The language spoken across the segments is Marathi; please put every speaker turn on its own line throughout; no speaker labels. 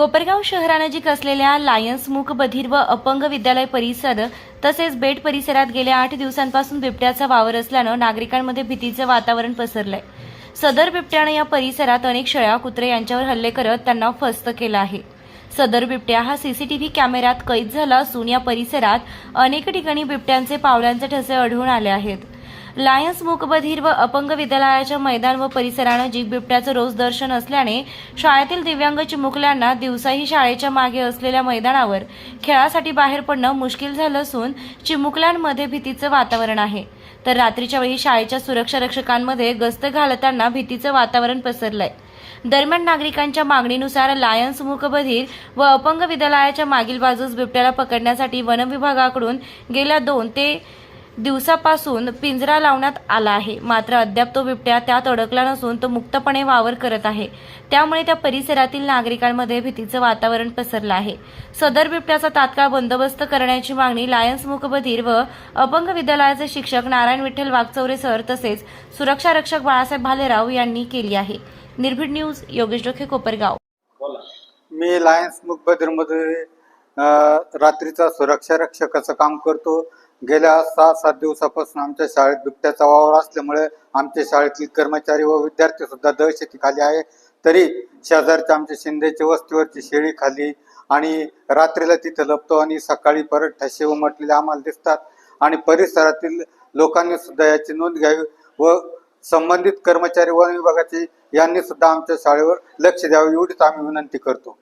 कोपरगाव शहरानजीक असलेल्या लायन्स मूक बधीर व अपंग विद्यालय परिसर तसेच बेट परिसरात गेल्या आठ दिवसांपासून बिबट्याचा वावर असल्यानं नागरिकांमध्ये भीतीचं वातावरण पसरलंय. सदर बिबट्यानं या परिसरात अनेक शेळ्या कुत्रे यांच्यावर हल्ले करत त्यांना फस्त केलं आहे. सदर बिबट्या हा सीसीटीव्ही कॅमेऱ्यात कैद झाला असून या परिसरात अनेक ठिकाणी बिबट्यांचे पावलांचे ठसे आढळून आले आहेत. लायन्स मूकबधीर व अपंग विद्यालयाच्या मैदान व परिसरानं जीग बिबट्याचं रोज दर्शन असल्याने शाळेतील दिव्यांग चिमुकल्यांना दिवसाही शाळेच्या मागे असलेल्या मैदानावर खेळासाठी बाहेर पडणं मुश्किल झालं असून चिमुकल्यांमध्ये भीतीचं वातावरण आहे. तर रात्रीच्या वेळी शाळेच्या सुरक्षा रक्षकांमध्ये गस्त घालताना भीतीचं वातावरण पसरलंय. दरम्यान नागरिकांच्या मागणीनुसार लायन्स मूकबधीर व अपंग विद्यालयाच्या मागील बाजूस बिबट्याला पकडण्यासाठी वनविभागाकडून गेल्या दोन ते दिवसापासून पिंजरा लावण्यात आला आहे. मात्र अद्याप तो बिबट्या त्यात अडकला नसून तो मुक्तपणे वावर करत आहे. त्यामुळे त्या परिसरातील नागरिकांमध्ये भीतीचं वातावरण पसरलं आहे. सदर बिबट्याचा तात्काळ बंदोबस्त करण्याची मागणी लायन्स मुकबधीर व अपंग विद्यालयाचे शिक्षक नारायण विठ्ठल वागचौरे सर तसेच सुरक्षा रक्षक बाळासाहेब भालेराव यांनी केली आहे. निर्भीड न्यूज योगेश डोखे कोपरगाव.
मी लायन्स मुकबधीरमध्ये रात्रीचा सुरक्षा रक्षकाचं काम करतो. गेल्या सहा सात दिवसापासून आमच्या शाळेत बिबट्याचा वावर असल्यामुळे आमच्या शाळेतील कर्मचारी व विद्यार्थी सुद्धा दहशतीखाली आहे. तरी शेजारच्या आमच्या शिंदेच्या वस्तीवरची शेळी खाली आणि रात्रीला तिथे लपतो आणि सकाळी परत ठसे उमटलेले आम्हाला दिसतात. आणि परिसरातील लोकांनी सुद्धा याची नोंद घ्यावी व संबंधित कर्मचारी वन विभागाचे यांनी सुद्धा आमच्या शाळेवर लक्ष द्यावे एवढीच आम्ही विनंती करतो.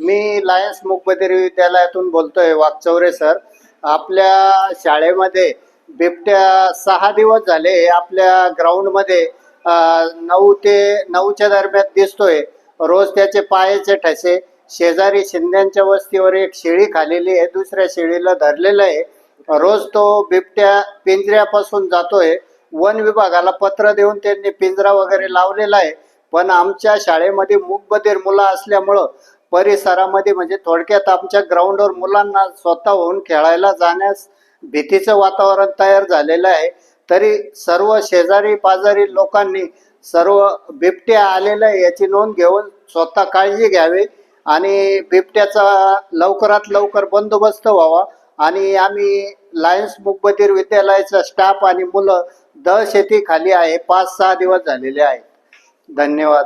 मी लायन्स मुकबधीर विद्यालयातून बोलतोय वाघचौरे सर. आपल्या शाळेमध्ये बिबट्या सहा दिवस झाले आपल्या ग्राउंडमध्ये नऊ ते नऊच्या दरम्यान दिसतोय. रोज त्याचे पायाचे ठसे शेजारी शिंद्यांच्या वस्तीवर एक शेळी खालेली आहे दुसऱ्या शेळीला धरलेलं आहे. रोज तो बिबट्या पिंजऱ्यापासून जातोय. वन विभागाला पत्र देऊन त्यांनी पिंजरा वगैरे लावलेला आहे. पण आमच्या शाळेमध्ये मूकबधीर मुलं असल्यामुळं परिसरामध्ये म्हणजे थोडक्यात आमच्या ग्राउंडवर मुलांना स्वतःहून खेळायला जाण्यास भीतीचं वातावरण तयार झालेलं आहे. तरी सर्व शेजारी पाजारी लोकांनी सर्व बिबट्या आलेल्या आहे याची नोंद घेऊन स्वतः काळजी घ्यावी आणि बिबट्याचा लवकरात लवकर बंदोबस्त व्हावा. आणि आम्ही लायन्स मुकबधीर विद्यालयाचा स्टाफ आणि मुलं दहशतीखाली आहे. पाच सहा दिवस झालेले आहेत. धन्यवाद.